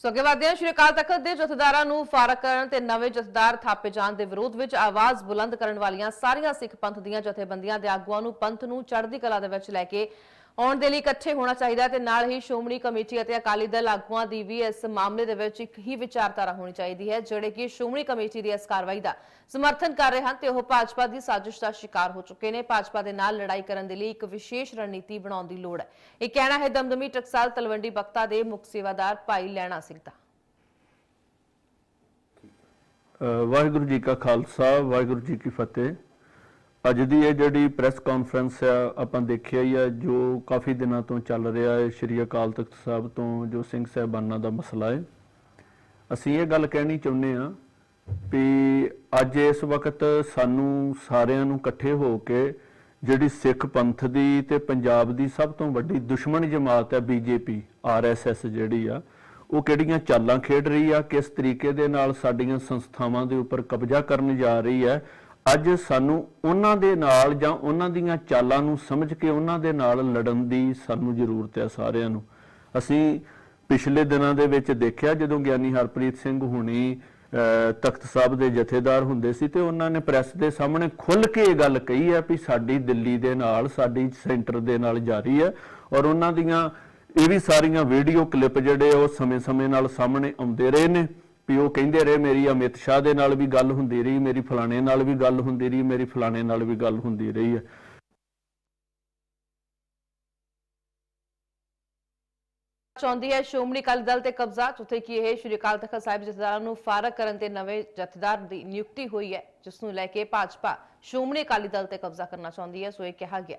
ਸੋ ਅੱਗੇ ਵਧਦੇ ਹਾਂ। ਸ਼੍ਰੀ ਅਕਾਲ ਤਖਤ ਦੇ ਜਥੇਦਾਰਾਂ ਨੂੰ ਫਾਰਕ ਕਰਨ ਤੇ ਨਵੇਂ ਜਥੇਦਾਰ ਥਾਪੇ ਜਾਣ ਦੇ ਵਿਰੋਧ ਵਿੱਚ ਆਵਾਜ਼ ਬੁਲੰਦ ਕਰਨ ਵਾਲੀਆਂ ਸਾਰੀਆਂ ਸਿੱਖ ਪੰਥ ਦੀਆਂ ਜਥੇਬੰਦੀਆਂ ਦੇ ਆਗੂਆਂ ਨੂੰ ਪੰਥ ਨੂੰ ਚੜ੍ਹਦੀ ਕਲਾ ਦੇ ਵਿੱਚ ਲੈ ਕੇ ਆਉਣ ਦੇ ਲਈ ਇਕੱਠੇ ਹੋਣਾ ਚਾਹੀਦਾ ਤੇ ਨਾਲ ਹੀ ਸ਼੍ਰੋਮਣੀ ਕਮੇਟੀ ਅਤੇ ਅਕਾਲੀ ਦਲ ਆਗੂਆਂ ਦੀ ਵੀ ਇਸ ਮਾਮਲੇ ਦੇ ਵਿੱਚ ਇੱਕ ਹੀ ਵਿਚਾਰਧਾਰਾ ਹੋਣੀ ਚਾਹੀਦੀ ਹੈ, ਜਿਹੜੇ ਕਿ ਸ਼੍ਰੋਮਣੀ ਕਮੇਟੀ ਦੀ ਇਸ ਕਾਰਵਾਈ ਦਾ ਸਮਰਥਨ ਕਰ ਰਹੇ ਹਨ ਤੇ ਉਹ ਭਾਜਪਾ ਦੀ ਸਾਜ਼ਿਸ਼ ਦਾ ਸ਼ਿਕਾਰ ਹੋ ਚੁੱਕੇ ਨੇ। ਭਾਜਪਾ ਦੇ ਨਾਲ ਲੜਾਈ ਕਰਨ ਦੇ ਲਈ ਇੱਕ ਵਿਸ਼ੇਸ਼ ਰਣਨੀਤੀ ਬਣਾਉਣ ਦੀ ਲੋੜ ਹੈ। ਇਹ ਕਹਿਣਾ ਹੈ, ਦਮਦਮੀ ਟਕਸਾਲ ਤਲਵੰਡੀ ਬਖਤਾ ਦੇ ਮੁੱਖ ਸੇਵਾਦਾਰ ਭਾਈ ਲੈਣਾ ਸਿੰਘ ਦਾ। ਵਾਹਿਗੁਰੂ ਜੀ ਕਾ ਖਾਲਸਾ, ਵਾਹਿਗੁਰੂ ਜੀ ਕੀ ਫਤਿਹ। ਅੱਜ ਦੀ ਇਹ ਜਿਹੜੀ ਪ੍ਰੈਸ ਕਾਨਫਰੰਸ ਆ, ਆਪਾਂ ਦੇਖਿਆ ਹੀ ਆ, ਜੋ ਕਾਫੀ ਦਿਨਾਂ ਤੋਂ ਚੱਲ ਰਿਹਾ ਹੈ, ਸ਼੍ਰੀ ਅਕਾਲ ਤਖਤ ਸਾਹਿਬ ਤੋਂ ਜੋ ਸਿੰਘ ਸਾਹਿਬਾਨਾਂ ਦਾ ਮਸਲਾ ਹੈ। ਅਸੀਂ ਇਹ ਗੱਲ ਕਹਿਣੀ ਚਾਹੁੰਦੇ ਆ ਵੀ ਅੱਜ ਇਸ ਵਕਤ ਸਾਨੂੰ ਸਾਰਿਆਂ ਨੂੰ ਇਕੱਠੇ ਹੋ ਕੇ ਜਿਹੜੀ ਸਿੱਖ ਪੰਥ ਦੀ ਤੇ ਪੰਜਾਬ ਦੀ ਸਭ ਤੋਂ ਵੱਡੀ ਦੁਸ਼ਮਣ ਜਮਾਤ ਹੈ ਬੀਜੇਪੀ ਆਰਐਸਐਸ ਜਿਹੜੀ ਆ, ਉਹ ਕਿਹੜੀਆਂ ਚਾਲਾਂ ਖੇਡ ਰਹੀ ਆ, ਕਿਸ ਤਰੀਕੇ ਦੇ ਨਾਲ ਸਾਡੀਆਂ ਸੰਸਥਾਵਾਂ ਦੇ ਉੱਪਰ ਕਬਜ਼ਾ ਕਰਨ ਜਾ ਰਹੀ ਹੈ ਅੱਜ ਸਾਨੂੰ ਉਹਨਾਂ ਦੇ ਨਾਲ ਜਾਂ ਉਹਨਾਂ ਦੀਆਂ ਚਾਲਾਂ ਨੂੰ ਸਮਝ ਕੇ ਉਹਨਾਂ ਦੇ ਨਾਲ ਲੜਨ ਦੀ ਸਾਨੂੰ ਜ਼ਰੂਰਤ ਹੈ ਸਾਰਿਆਂ ਨੂੰ। ਅਸੀਂ ਪਿਛਲੇ ਦਿਨਾਂ ਦੇ ਵਿੱਚ ਦੇਖਿਆ ਜਦੋਂ ਗਿਆਨੀ ਹਰਪ੍ਰੀਤ ਸਿੰਘ ਹੁਣੀ ਅਹ, ਤਖਤ ਸਾਹਿਬ ਦੇ ਜਥੇਦਾਰ ਹੁੰਦੇ ਸੀ ਤੇ ਉਹਨਾਂ ਨੇ ਪ੍ਰੈਸ ਦੇ ਸਾਹਮਣੇ ਖੁੱਲ ਕੇ ਇਹ ਗੱਲ ਕਹੀ ਹੈ ਵੀ ਸਾਡੀ ਦਿੱਲੀ ਦੇ ਨਾਲ ਸਾਡੀ ਸੈਂਟਰ ਦੇ ਨਾਲ ਜਾਰੀ ਹੈ ਔਰ ਉਹਨਾਂ ਦੀਆਂ ਇਹ ਵੀ ਸਾਰੀਆਂ ਵੀਡੀਓ ਕਲਿੱਪ ਜਿਹੜੇ ਉਹ ਸਮੇਂ-ਸਮੇਂ ਨਾਲ ਸਾਹਮਣੇ ਆਉਂਦੇ ਰਹੇ ਨੇ। ਵੀ ਉਹ ਕਹਿੰਦੇ ਰਹੇ, ਮੇਰੀ ਅਮਿਤ ਸ਼ਾਹ ਦੇ ਨਾਲ ਵੀ ਗੱਲ ਹੁੰਦੀ ਰਹੀ, ਮੇਰੀ ਫਲਾਣੇ ਨਾਲ ਵੀ ਗੱਲ ਹੁੰਦੀ ਰਹੀ, ਮੇਰੀ ਫਲਾਣੇ ਨਾਲ ਵੀ ਗੱਲ ਹੁੰਦੀ ਰਹੀ ਹੈ। ਚਾਹੁੰਦੀ ਹੈ ਸ਼੍ਰੋਮਣੀ ਅਕਾਲੀ ਦਲ ਤੇ ਕਬਜ਼ਾ, ਜਿੱਥੇ ਕਿ ਇਹ ਸ਼੍ਰੀ ਅਕਾਲ ਤਖਤ ਸਾਹਿਬ ਜਥੇਦਾਰਾਂ ਨੂੰ ਫਾਰਗ ਕਰਨ ਤੇ ਨਵੇਂ ਜਥੇਦਾਰ ਦੀ ਨਿਯੁਕਤੀ ਹੋਈ ਹੈ, ਜਿਸ ਨੂੰ ਲੈ ਕੇ ਭਾਜਪਾ ਸ਼੍ਰੋਮਣੀ ਅਕਾਲੀ ਦਲ ਤੇ ਕਬਜ਼ਾ ਕਰਨਾ ਚਾਹੁੰਦੀ ਹੈ, ਸੋ ਇਹ ਕਿਹਾ ਗਿਆ।